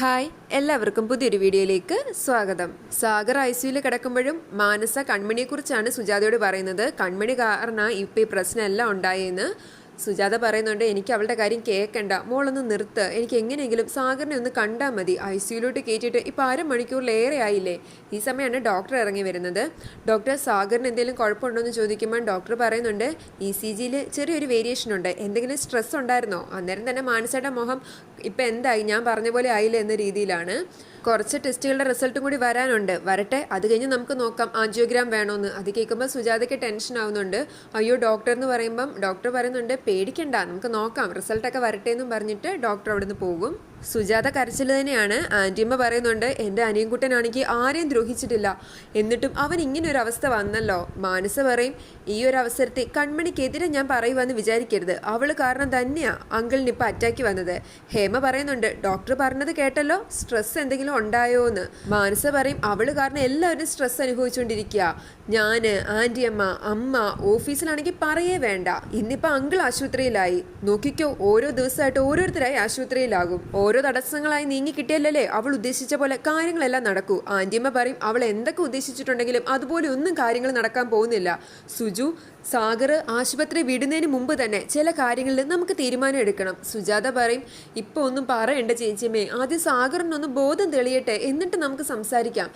Hi എല്ലാവർക്കും പുതിയൊരു വീഡിയോയിലേക്ക് സ്വാഗതം. സാഗർ ഐ സിയുയിൽ കിടക്കുമ്പോഴും മാനസ കൺമണിയെക്കുറിച്ചാണ് സുജാതയോട് പറയുന്നത്. കൺമണി കാരണം ഇപ്പം ഈ പ്രശ്നമെല്ലാം ഉണ്ടായെന്ന്. സുജാത പറയുന്നുണ്ട് എനിക്ക് അവളുടെ കാര്യം കേൾക്കണ്ട മോളൊന്ന് നിർത്ത്. എനിക്ക് എങ്ങനെയെങ്കിലും സാഗറിനെ ഒന്ന് കണ്ടാൽ മതി. ഐ സിയുലോട്ട് കയറ്റിയിട്ട് ഇപ്പോൾ അരമണിക്കൂറിലേറെ ആയില്ലേ? ഈ സമയമാണ് ഡോക്ടർ ഇറങ്ങി വരുന്നത്. ഡോക്ടർ സാഗറിന് എന്തെങ്കിലും കുഴപ്പമുണ്ടോ എന്ന് ചോദിക്കുമ്പോൾ ഡോക്ടർ പറയുന്നുണ്ട് ഇ സി ജിയിൽ ചെറിയൊരു വേരിയേഷൻ ഉണ്ട്. എന്തെങ്കിലും സ്ട്രെസ് ഉണ്ടായിരുന്നോ അന്നേരം തന്നെ മാനസയുടെ മുഖം ഇപ്പം എന്തായി? ഞാൻ പറഞ്ഞ പോലെ ആയില്ല എന്ന രീതിയിലാണ്. കുറച്ച് ടെസ്റ്റുകളുടെ റിസൾട്ടും കൂടി വരാനുണ്ട്. വരട്ടെ അത് കഴിഞ്ഞ് നമുക്ക് നോക്കാം. ആൻജിയോഗ്രാം വേണമെന്ന് അത് കേൾക്കുമ്പോൾ സുജാതയ്ക്ക് ടെൻഷൻ ആവുന്നുണ്ട്. അയ്യോ ഡോക്ടർ എന്ന് പറയുമ്പം ഡോക്ടർ പറയുന്നുണ്ട് പേടിക്കണ്ട നമുക്ക് നോക്കാം. റിസൾട്ടൊക്കെ വരട്ടെ എന്നും പറഞ്ഞിട്ട് ഡോക്ടർ അവിടെ നിന്ന് പോകും. സുജാത കരച്ചിൽ തന്നെയാണ്. ആന്റിയമ്മ പറയുന്നുണ്ട് എന്റെ അനിയൻകുട്ടനാണെങ്കിൽ ആരെയും ദ്രോഹിച്ചിട്ടില്ല. എന്നിട്ടും അവൻ ഇങ്ങനെ ഒരു അവസ്ഥ വന്നല്ലോ. മാനസ പറയും ഈ ഒരു അവസരത്തെ കൺമണിക്കെതിരെ ഞാൻ പറയുവാന്ന് വിചാരിക്കരുത്. അവൾ കാരണം തന്നെയാണ് അങ്കിളിന് ഇപ്പം അറ്റാക്ക് വന്നത്. ഹേമ പറയുന്നുണ്ട് ഡോക്ടർ പറഞ്ഞത് കേട്ടല്ലോ? സ്ട്രെസ് എന്തെങ്കിലും ഉണ്ടായോ എന്ന് മാനസ പറയും അവൾ കാരണം എല്ലാവരും സ്ട്രെസ് അനുഭവിച്ചുകൊണ്ടിരിക്കുക ഞാൻ ആന്റിയമ്മ അമ്മ ഓഫീസിലാണെങ്കിൽ പറയേ വേണ്ട. ഇന്നിപ്പോൾ അങ്കിൾ ആശുപത്രിയിലായി. നോക്കിക്കോ ഓരോ ദിവസമായിട്ട് ഓരോരുത്തരായി ആശുപത്രിയിലാകും. ഓരോ തടസ്സങ്ങളായി നീങ്ങി കിട്ടിയല്ലേ അവൾ ഉദ്ദേശിച്ച പോലെ കാര്യങ്ങളെല്ലാം നടക്കൂ. ആന്റിയമ്മ പറയും അവൾ എന്തൊക്കെ ഉദ്ദേശിച്ചിട്ടുണ്ടെങ്കിലും അതുപോലെ ഒന്നും കാര്യങ്ങൾ നടക്കാൻ പോകുന്നില്ല. സുജു സാഗർ ആശുപത്രി വിടുന്നതിന് മുമ്പ് തന്നെ ചില കാര്യങ്ങളിൽ നമുക്ക് തീരുമാനം എടുക്കണം. സുജാത പറയും ഇപ്പൊ ഒന്നും പറയണ്ട ചേച്ചിയമ്മേ. ആദ്യം സാഗറിനൊന്ന് ബോധം തെളിയട്ടെ. എന്നിട്ട് നമുക്ക് സംസാരിക്കാം.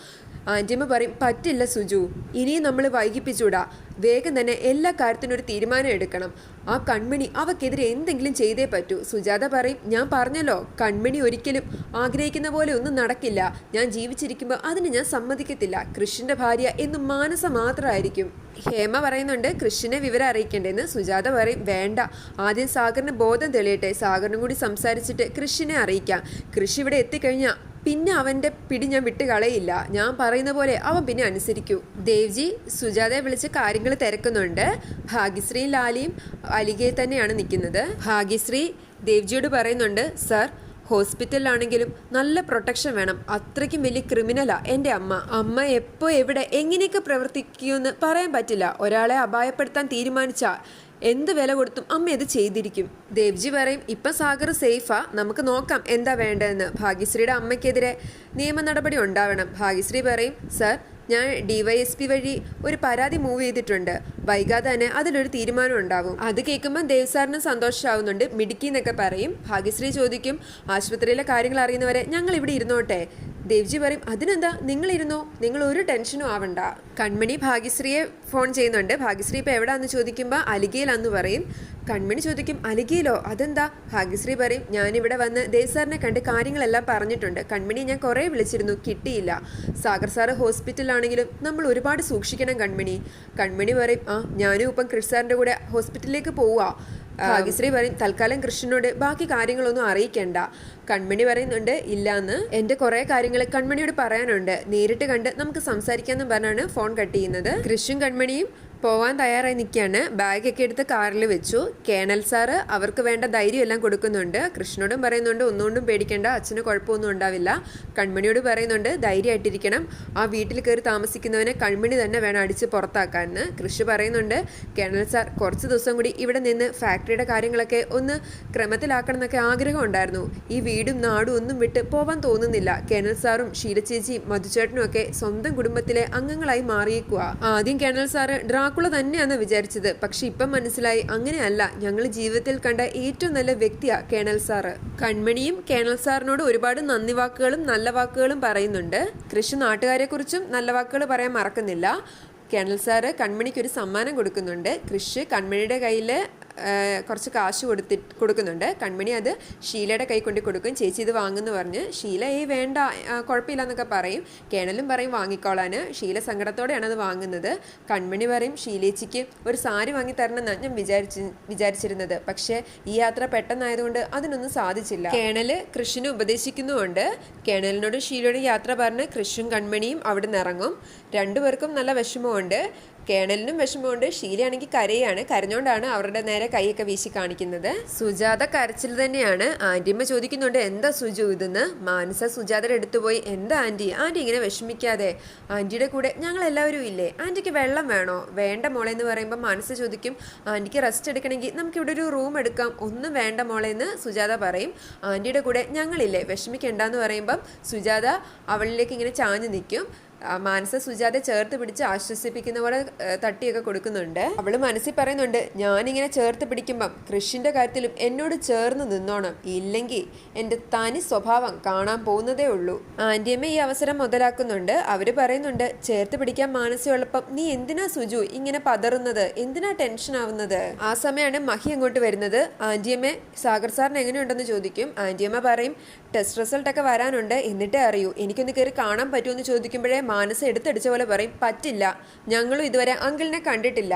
ആന്റിയമ്മ പറയും പറ്റില്ല സുജു. ഇനിയും നമ്മൾ വൈകിപ്പിച്ചൂടാ. വേഗം തന്നെ എല്ലാ കാര്യത്തിനും ഒരു തീരുമാനം എടുക്കണം. ആ കൺമണി അവക്കെതിരെ എന്തെങ്കിലും ചെയ്തേ പറ്റൂ. സുജാത പറയും ഞാൻ പറഞ്ഞല്ലോ കൺമണി ഒരിക്കലും ആഗ്രഹിക്കുന്ന പോലെ ഒന്നും നടക്കില്ല. ഞാൻ ജീവിച്ചിരിക്കുമ്പോൾ അതിന് ഞാൻ സമ്മതിക്കത്തില്ല. കൃഷിന്റെ ഭാര്യ എന്നും മാനസ മാത്രമായിരിക്കും ഹേമ പറയുന്നുണ്ട് കൃഷിനെ വിവരം അറിയിക്കേണ്ടെന്ന്. സുജാത പറയും വേണ്ട. ആദ്യം സാഗറിന് ബോധം തെളിയട്ടെ. സാഗറിനും കൂടി സംസാരിച്ചിട്ട് കൃഷിനെ അറിയിക്കാം. കൃഷി ഇവിടെ എത്തിക്കഴിഞ്ഞാൽ പിന്നെ അവന്റെ പിടി ഞാൻ വിട്ട് കളയില്ല. ഞാൻ പറയുന്ന പോലെ അവൻ പിന്നെ അനുസരിക്കൂ. ദേവ്ജി സുജാതയെ വിളിച്ച് കാര്യങ്ങൾ തിരക്കുന്നുണ്ട്. ഭാഗ്യശ്രീയും ലാലിയും അലികയെ തന്നെയാണ് നിൽക്കുന്നത്. ഭാഗ്യശ്രീ ദേവ്ജിയോട് പറയുന്നുണ്ട് സർ ഹോസ്പിറ്റലിലാണെങ്കിലും നല്ല പ്രൊട്ടക്ഷൻ വേണം. അത്രയ്ക്കും വലിയ ക്രിമിനലാ എന്റെ അമ്മ. അമ്മ എപ്പോൾ എവിടെ എങ്ങനെയൊക്കെ പ്രവർത്തിക്കുമെന്ന് പറയാൻ പറ്റില്ല. ഒരാളെ അപായപ്പെടുത്താൻ തീരുമാനിച്ചാൽ എന്ത് വില കൊടുത്തും അമ്മ ഇത് ചെയ്തിരിക്കും. ദേവ്ജി പറയും ഇപ്പം സാഗർ സേഫാ. നമുക്ക് നോക്കാം എന്താ വേണ്ടതെന്ന്. ഭാഗ്യശ്രീയുടെ അമ്മയ്ക്കെതിരെ നിയമ നടപടി ഉണ്ടാവണം. ഭാഗ്യശ്രീ പറയും സർ ഞാൻ ഡിവൈഎസ്പി വഴി ഒരു പരാതി മൂവ് ചെയ്തിട്ടുണ്ട്. വൈകാതെ തന്നെ അതിലൊരു തീരുമാനം ഉണ്ടാവും അത് കേൾക്കുമ്പോൾ ദേവ് സാറിന് സന്തോഷമാവുന്നുണ്ട് മിടുക്കി എന്നൊക്കെ പറയും. ഭാഗ്യശ്രീ ചോദിക്കും ആശുപത്രിയിലെ കാര്യങ്ങൾ അറിയുന്നവരെ ഞങ്ങൾ ഇവിടെ ഇരുന്നോട്ടെ? ദേവ്ജി പറയും അതിനെന്താ? നിങ്ങളിരുന്നോ നിങ്ങൾ ഒരു ടെൻഷനും ആവണ്ട. കൺമണി ഭാഗ്യശ്രീയെ ഫോൺ ചെയ്യുന്നുണ്ട്. ഭാഗ്യശ്രീ ഇപ്പോൾ എവിടെയാണെന്ന് ചോദിക്കുമ്പോൾ അലിഗയിലാന്ന് പറയും. കൺമണി ചോദിക്കും അലകിയിലോ അതെന്താ? ഭാഗ്യശ്രീ പറയും ഞാനിവിടെ വന്ന് ദേവ് സാറിനെ കണ്ട് കാര്യങ്ങളെല്ലാം പറഞ്ഞിട്ടുണ്ട്. കൺമണി ഞാൻ കുറേ വിളിച്ചിരുന്നു കിട്ടിയില്ല. സാഗർ സാറ് ഹോസ്പിറ്റലാണെങ്കിലും നമ്മൾ ഒരുപാട് സൂക്ഷിക്കണം കൺമണി. കൺമണി പറയും ആ ഞാനും ഇപ്പം ക്രിസ് സാറിന്റെ കൂടെ ഹോസ്പിറ്റലിലേക്ക് പോവുക ഭാഗ്യശ്രീ പറയും തൽക്കാലം കൃഷ്ണനോട് ബാക്കി കാര്യങ്ങളൊന്നും അറിയിക്കേണ്ട. കൺമണി പറയുന്നുണ്ട് ഇല്ലാന്ന്. എന്റെ കുറേ കാര്യങ്ങൾ കൺമണിയോട് പറയാനുണ്ട്. നേരിട്ട് കണ്ട് നമുക്ക് സംസാരിക്കാമെന്ന് പറഞ്ഞാണ് ഫോൺ കട്ട് ചെയ്യുന്നത്. കൃഷും കൺമണിയും പോവാൻ തയ്യാറായി നിൽക്കുകയാണ്. ബാഗൊക്കെ എടുത്ത് കാറിൽ വെച്ചു. കേണൽ സാറ് അവർക്ക് വേണ്ട ധൈര്യം എല്ലാം കൊടുക്കുന്നുണ്ട്. കൃഷ്ണനോടും പറയുന്നുണ്ട് ഒന്നുകൊണ്ടും പേടിക്കേണ്ട. അച്ഛന് കുഴപ്പമൊന്നും ഉണ്ടാവില്ല. കൺമണിയോട് പറയുന്നുണ്ട് ധൈര്യമായിട്ടിരിക്കണം. ആ വീട്ടിൽ കയറി താമസിക്കുന്നവനെ കൺമണി തന്നെ വേണം അടിച്ച് പുറത്താക്കാമെന്ന് കൃഷി പറയുന്നുണ്ട് കേണൽ സാർ കുറച്ച് ദിവസം കൂടി ഇവിടെ നിന്ന് ഫാക്ടറിയുടെ കാര്യങ്ങളൊക്കെ ഒന്ന് ക്രമത്തിലാക്കണം എന്നൊക്കെ ആഗ്രഹം ഉണ്ടായിരുന്നു. ഈ വീടും നാടും ഒന്നും വിട്ട് പോവാൻ തോന്നുന്നില്ല. കേണൽ സാറും ശീലച്ചേച്ചിയും മധുചേട്ടനും ഒക്കെ സ്വന്തം കുടുംബത്തിലെ അംഗങ്ങളായി മാറിയേക്കുക ആദ്യം കേണൽ സാറ് ഡ്രാക്കുള തന്നെയാന്ന് വിചാരിച്ചത്. പക്ഷെ ഇപ്പം മനസ്സിലായി അങ്ങനെയല്ല. ഞങ്ങൾ ജീവിതത്തിൽ കണ്ട ഏറ്റവും നല്ല വ്യക്തിയാ കേണൽ സാറ്. കൺമണിയും കേണൽ സാറിനോട് ഒരുപാട് നന്ദി വാക്കുകളും നല്ല വാക്കുകളും പറയുന്നുണ്ട്. കൃഷി നാട്ടുകാരെ കുറിച്ചും നല്ല വാക്കുകൾ പറയാൻ മറക്കുന്നില്ല. കേണൽ സാറ് കൺമണിക്ക് ഒരു സമ്മാനം കൊടുക്കുന്നുണ്ട്. കൃഷി കൺമണിയുടെ കയ്യിൽ കുറച്ച് കാശ് കൊടുത്തി കൊടുക്കുന്നുണ്ട്. കൺമണി അത് ഷീലയുടെ കൈ കൊണ്ട് കൊടുക്കും. ചേച്ചി ഇത് വാങ്ങുന്നു പറഞ്ഞ് ഷീല ഏ വേണ്ട. കുഴപ്പമില്ല എന്നൊക്കെ പറയും. കേണലും പറയും വാങ്ങിക്കോളാൻ ഷീല സങ്കടത്തോടെയാണ് അത് വാങ്ങുന്നത്. കൺമണി പറയും ഷീലേച്ചിക്ക് ഒരു സാരി വാങ്ങി തരണമെന്നാണ് ഞാൻ വിചാരിച്ച് വിചാരിച്ചിരുന്നത്. പക്ഷേ ഈ യാത്ര പെട്ടെന്നായതുകൊണ്ട് അതിനൊന്നും സാധിച്ചില്ല. കേണൽ കൃഷിനെ ഉപദേശിക്കുന്നുമുണ്ട്. കേണലിനോട് ഷീലയുടെ യാത്ര പറഞ്ഞ് കൃഷും കൺമണിയും അവിടെ നിന്ന് ഇറങ്ങും. രണ്ടുപേർക്കും നല്ല വിഷമമുണ്ട്. കേണലിനും വിഷമമുണ്ട്. ഷീലയാണെങ്കിൽ കരയാണ്. കരഞ്ഞോണ്ടാണ് അവരുടെ നേരെ കൈയൊക്കെ വീശി കാണിക്കുന്നത്. സുജാത കരച്ചിൽ തന്നെയാണ്. ആന്റിയമ്മ ചോദിക്കുന്നുണ്ട് എന്താ സുജു ഇതെന്ന്? മാനസ സുജാതയുടെ അടുത്ത് പോയി. എന്താ ആന്റി ആന്റി ഇങ്ങനെ വിഷമിക്കാതെ. ആന്റിയുടെ കൂടെ ഞങ്ങൾ എല്ലാവരും ഇല്ലേ? ആന്റിക്ക് വെള്ളം വേണോ? വേണ്ട മോളെ എന്ന് പറയുമ്പോൾ മാനസ ചോദിക്കും ആന്റിക്ക് റെസ്റ്റ് എടുക്കണമെങ്കിൽ നമുക്ക് ഇവിടെ ഒരു റൂം എടുക്കാം. ഒന്നും വേണ്ട മോളെ എന്ന് സുജാത പറയും. ആന്റിയുടെ കൂടെ ഞങ്ങളില്ലേ? വിഷമിക്കണ്ടെന്ന് പറയുമ്പം സുജാത അവളിലേക്ക് ഇങ്ങനെ ചാഞ്ഞു നിൽക്കും. മാനസ സുജാതെ ചേർത്ത് പിടിച്ച് ആശ്വസിപ്പിക്കുന്ന പോലെ തട്ടിയൊക്കെ കൊടുക്കുന്നുണ്ട്. അവൾ മനസ്സിൽ പറയുന്നുണ്ട് ഞാനിങ്ങനെ ചേർത്ത് പിടിക്കുമ്പം കൃഷിന്റെ കാര്യത്തിലും എന്നോട് ചേർന്ന് നിന്നോണം. ഇല്ലെങ്കിൽ എന്റെ തനി സ്വഭാവം കാണാൻ പോകുന്നതേ ഉള്ളൂ. ആന്റിയമ്മ ഈ അവസരം മുതലാക്കുന്നുണ്ട്. അവർ പറയുന്നുണ്ട് ചേർത്ത് പിടിക്കാൻ മാനസികമുള്ളപ്പം നീ എന്തിനാ സുജു ഇങ്ങനെ പതറുന്നത്? എന്തിനാ ടെൻഷൻ ആവുന്നത്? ആ സമയമാണ് മഹി അങ്ങോട്ട് വരുന്നത്. ആന്റിയമ്മ സാഗർ സാറിന് എങ്ങനെയുണ്ടെന്ന് ചോദിക്കും. ആന്റിയമ്മ പറയും ടെസ്റ്റ് റിസൾട്ട് ഒക്കെ വരാനുണ്ട്. എന്നിട്ടേ അറിയൂ. എനിക്കൊന്ന് കയറി കാണാൻ പറ്റുമെന്ന് ചോദിക്കുമ്പോഴേ മാനസ എടുത്തടിച്ച പോലെ പറയും പറ്റില്ല ഞങ്ങളും ഇതുവരെ അങ്കിളിനെ കണ്ടിട്ടില്ല.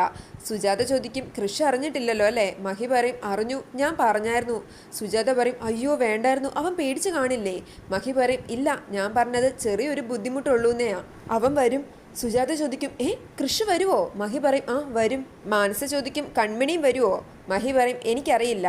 സുജാത ചോദിക്കും കൃഷി അറിഞ്ഞിട്ടില്ലല്ലോ അല്ലേ? മഹി പറയും അറിഞ്ഞു ഞാൻ പറഞ്ഞായിരുന്നു. സുജാത പറയും അയ്യോ വേണ്ടായിരുന്നു അവൻ പേടിച്ചു കാണില്ലേ? മഹി പറയും ഇല്ല ഞാൻ പറഞ്ഞത് ചെറിയൊരു ബുദ്ധിമുട്ടുള്ളൂന്നെയാ അവൻ വരും സുജാത ചോദിക്കും ഏ കൃഷി വരുവോ? മഹി പറയും ആ വരും. മാനസ ചോദിക്കും കൺമണിയും വരുവോ? മഹി പറയും എനിക്കറിയില്ല.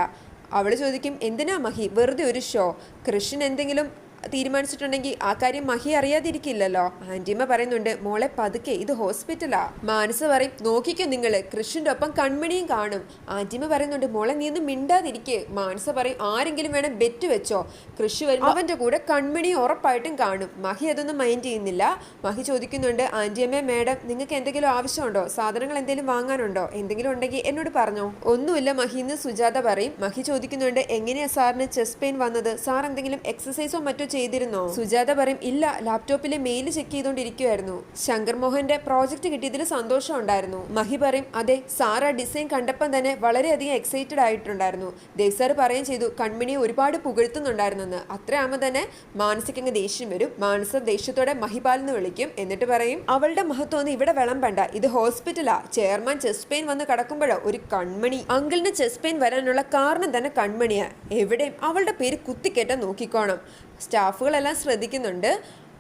അവൾ ചോദിക്കും എന്തിനാ മഹി വെറുതെ ഒരു ഷോ? കൃഷിന് എന്തെങ്കിലും തീരുമാനിച്ചിട്ടുണ്ടെങ്കിൽ ആ കാര്യം മഹി അറിയാതിരിക്കില്ലല്ലോ. ആന്റിയമ്മ പറയുന്നുണ്ട് മോളെ പതുക്കെ ഇത് ഹോസ്പിറ്റലാ. മാനസ പറയും നോക്കിക്കോ നിങ്ങൾ കൃഷ്ണന്റെ ഒപ്പം കൺമണിയും കാണും. ആന്റിയമ്മ പറയുന്നുണ്ട് മോളെ നീ ഒന്നും മിണ്ടാതിരിക്കെ. മാനസ പറയും ആരെങ്കിലും വേണം ബെറ്റ് വെച്ചോ. കൃഷി വരും അവന്റെ കൂടെ കൺമണി ഉറപ്പായിട്ടും കാണും. മഹി അതൊന്നും മൈൻഡ് ചെയ്യുന്നില്ല. മഹി ചോദിക്കുന്നുണ്ട് ആന്റിയമ്മ മാഡം നിങ്ങൾക്ക് എന്തെങ്കിലും ആവശ്യമുണ്ടോ? സാധനങ്ങൾ എന്തെങ്കിലും വാങ്ങാനുണ്ടോ? എന്തെങ്കിലും ഉണ്ടെങ്കിൽ എന്നോട് പറഞ്ഞോ. ഒന്നുമില്ല മഹി എന്ന് സുജാത പറയും. മഹി ചോദിക്കുന്നുണ്ട് എങ്ങനെയാ സാറിന് ചെസ്റ്റ് പെയിൻ വന്നത്? സാർ എന്തെങ്കിലും എക്സസൈസോ മറ്റോ ചെയ്തിരുന്നോ? സുജാത പറയും ഇല്ല ലാപ്ടോപ്പിലെ മെയിൽ ചെക്ക് ചെയ്തോണ്ടിരിക്കുവായിരുന്നു. ശങ്കർ മോഹന്റെ പ്രോജക്റ്റ് കിട്ടിയതിൽ സന്തോഷം ഉണ്ടായിരുന്നു. മഹി പറയും അതെ സാറ ഡിസൈൻ കണ്ടപ്പം തന്നെ വളരെയധികം എക്സൈറ്റഡ് ആയിട്ടുണ്ടായിരുന്നു. ദേവ് സാർ പറയുകയും ചെയ്തു കൺമണിയെ ഒരുപാട് പുകഴ്ത്തുന്നുണ്ടായിരുന്നെന്ന്. അത്രയാകുമ്പോൾ തന്നെ മാനസികങ്ങ് ദേഷ്യം വരും. മാനസ ദേഷ്യത്തോടെ മഹിപാൽ എന്ന് വിളിക്കും. എന്നിട്ട് പറയും അവളുടെ മഹത്വം ഇവിടെ വിളമ്പണ്ട. ഇത് ഹോസ്പിറ്റലാ. ചെയർമാൻ ചെസ്റ്റ് പെയിൻ വന്ന് കടക്കുമ്പോഴോ? ഒരു കൺമണി. അങ്കിളിന് ചെസ്റ്റ് പെയിൻ വരാനുള്ള കാരണം തന്നെ കൺമണിയാ. എവിടെയും അവളുടെ പേര് കുത്തിക്കേറ്റാൻ നോക്കിക്കോണം. സ്റ്റാഫുകളെല്ലാം ശ്രദ്ധിക്കുന്നുണ്ട്.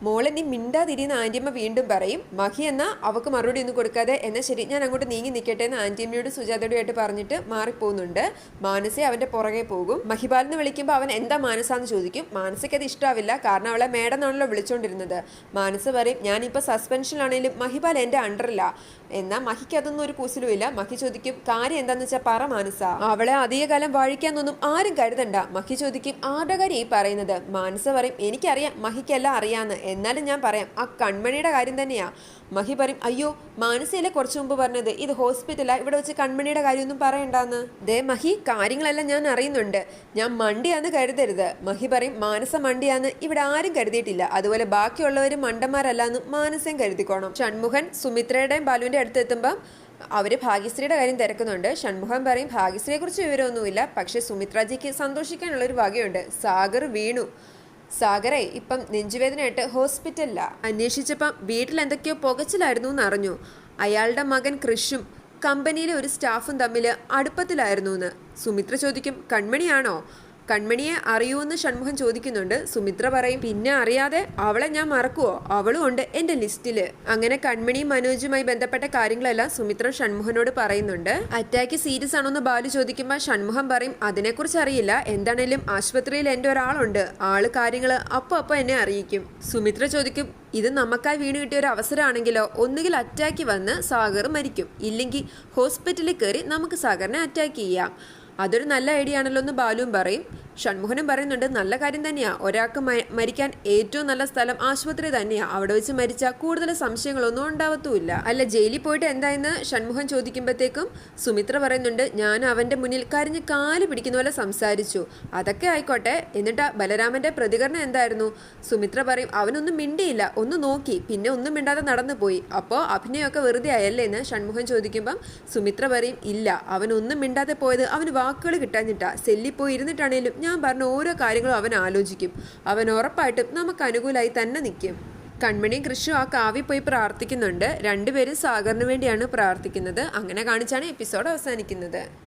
മോളെ നീ മിണ്ടാതിരിയുന്ന ആന്റിയമ്മ വീണ്ടും പറയും. മഹി എന്ന അവക്ക് മറുപടി ഒന്നും കൊടുക്കാതെ എന്നാൽ ശരി ഞാൻ അങ്ങോട്ട് നീങ്ങി നിൽക്കട്ടെ എന്ന് ആന്റിയമ്മയോട് സുജാതയോടുമായിട്ട് പറഞ്ഞിട്ട് മാറിപ്പോകുന്നുണ്ട്. മാനസെ അവന്റെ പുറകെ പോകും. എന്ന് വിളിക്കുമ്പോൾ അവൻ എന്താ മാനസാന്ന് ചോദിക്കും. മാനസയ്ക്ക് അത് ഇഷ്ടാവില്ല. കാരണം അവളെ മേഡം എന്നാണല്ലോ വിളിച്ചുകൊണ്ടിരുന്നത് മാനസ പറയും ഞാനിപ്പോൾ സസ്പെൻഷനിലാണെങ്കിലും മഹിബാൽ എന്റെ അണ്ടറില്ല എന്നാൽ മഹിക്ക് അതൊന്നും ഒരു കൂസലും ഇല്ല. മഹി ചോദിക്കും കാര്യം എന്താന്ന് വെച്ചാൽ പറ മാനസ. അവളെ അധികകാലം വാഴിക്കാന്നൊന്നും ആരും കരുതണ്ട. മഹി ചോദിക്കും ആരുടെ കാര്യം ഈ പറയുന്നത്? മാനസ പറയും എനിക്കറിയാം മഹിക്കെല്ലാം അറിയാന്ന്. എന്നാലും ഞാൻ പറയാം ആ കൺമണിയുടെ കാര്യം തന്നെയാ. മഹി പറയും അയ്യോ മാനസയിലെ കുറച്ചു മുമ്പ് പറഞ്ഞത്? ഇത് ഹോസ്പിറ്റലാ ഇവിടെ വെച്ച് കൺമണിയുടെ കാര്യമൊന്നും പറയണ്ടാന്ന്. ദേ മഹി കാര്യങ്ങളെല്ലാം ഞാൻ അറിയുന്നുണ്ട്. ഞാൻ മണ്ടിയാന്ന് കരുതരുത്. മഹി പറയും മാനസ മണ്ടിയാന്ന് ഇവിടെ ആരും കരുതിയിട്ടില്ല. അതുപോലെ ബാക്കിയുള്ളവരും മണ്ടന്മാരല്ലാന്ന് മാനസയും കരുതിക്കോണം. ഷൺമുഖൻ സുമിത്രയുടെയും ബാലുവിന്റെ അടുത്ത് എത്തുമ്പം അവർ ഭാഗ്യശ്രീയുടെ കാര്യം തിരക്കുന്നുണ്ട്. ഷൺമുഖം പറയും ഭാഗ്യശ്രീയെക്കുറിച്ച് വിവരമൊന്നുമില്ല. പക്ഷേ സുമിത്രാജിക്ക് സന്തോഷിക്കാനുള്ളൊരു വകയുണ്ട്. സാഗർ വീണു. സാഗറെ ഇപ്പം നെഞ്ചുവേദനയായിട്ട് ഹോസ്പിറ്റലിലാണ് അന്വേഷിച്ചപ്പം വീട്ടിൽ എന്തൊക്കെയോ പുകച്ചിലായിരുന്നു എന്ന് അറിഞ്ഞു അയാളുടെ മകൻ കൃഷും കമ്പനിയിലെ ഒരു സ്റ്റാഫും തമ്മിൽ അടുപ്പത്തിലായിരുന്നു എന്ന്. സുമിത്ര ചോദിക്കും കൺമണിയാണോ? കൺമണിയെ അറിയൂന്ന് ഷൺമുഖൻ ചോദിക്കുന്നുണ്ട്. സുമിത്ര പറയും പിന്നെ അറിയാതെ അവളെ ഞാൻ മറക്കുവോ? അവളും ഉണ്ട് എന്റെ ലിസ്റ്റിൽ അങ്ങനെ കൺമണിയും മനോജുമായി ബന്ധപ്പെട്ട കാര്യങ്ങളെല്ലാം സുമിത്ര ഷൺമുഖനോട് പറയുന്നുണ്ട്. അറ്റാക്ക് സീരിയസ് ആണോന്ന് ബാലു ചോദിക്കുമ്പോൾ ഷൺമുഖം പറയും അതിനെക്കുറിച്ച് അറിയില്ല. എന്താണേലും ആശുപത്രിയിൽ എന്റെ ഒരാളുണ്ട്. ആൾ കാര്യങ്ങൾ അപ്പൊ അപ്പൊ എന്നെ അറിയിക്കും. സുമിത്ര ചോദിക്കും ഇത് നമുക്കായി വീണ് കിട്ടിയ ഒരു അവസരമാണെങ്കിലോ? ഒന്നുകിൽ അറ്റാക്ക് വന്ന് സാഗർ മരിക്കും. ഇല്ലെങ്കിൽ ഹോസ്പിറ്റലിൽ കയറി നമുക്ക് സാഗറിനെ അറ്റാക്ക് ചെയ്യാം. അതൊരു നല്ല ഐഡിയ ആണല്ലോ എന്ന് ബാലുവും പറയും. ഷൺമുഖനും പറയുന്നുണ്ട് നല്ല കാര്യം തന്നെയാ. ഒരാൾക്ക് മരിക്കാൻ ഏറ്റവും നല്ല സ്ഥലം ആശുപത്രി തന്നെയാ. അവിടെ വെച്ച് മരിച്ച കൂടുതൽ സംശയങ്ങളൊന്നും ഉണ്ടാവത്തുമില്ല അല്ല ജയിലിൽ പോയിട്ട് എന്തായെന്ന് ഷൺമുഖൻ ചോദിക്കുമ്പോഴത്തേക്കും സുമിത്ര പറയുന്നുണ്ട് ഞാൻ അവന്റെ മുന്നിൽ കരഞ്ഞ് കാൽ പിടിക്കുന്ന പോലെ സംസാരിച്ചു. അതൊക്കെ ആയിക്കോട്ടെ. എന്നിട്ട് ബലരാമന്റെ പ്രതികരണം എന്തായിരുന്നു? സുമിത്ര പറയും അവനൊന്നും മിണ്ടിയില്ല. ഒന്ന് നോക്കി. പിന്നെ ഒന്നും മിണ്ടാതെ നടന്നു പോയി അപ്പോൾ അഭിനയമൊക്കെ വെറുതെ ആയല്ലേ എന്ന് ഷൺമുഖൻ ചോദിക്കുമ്പം സുമിത്ര പറയും ഇല്ല. അവനൊന്നും മിണ്ടാതെ പോയത് അവന് വാക്കുകൾ കിട്ടാഞ്ഞിട്ടാ. സെല്ലിപ്പോയി ഇരുന്നിട്ടാണേലും ഞാൻ പറഞ്ഞ ഓരോ കാര്യങ്ങളും അവൻ ആലോചിക്കും. അവൻ ഉറപ്പായിട്ടും നമുക്ക് അനുകൂലമായി തന്നെ നിൽക്കും. കൺമണിയും കൃഷും ആ കാവ്യ പോയി പ്രാർത്ഥിക്കുന്നുണ്ട്. രണ്ടുപേരും സാഗറിന് വേണ്ടിയാണ് പ്രാർത്ഥിക്കുന്നത്. അങ്ങനെ കാണിച്ചാണ് എപ്പിസോഡ് അവസാനിക്കുന്നത്.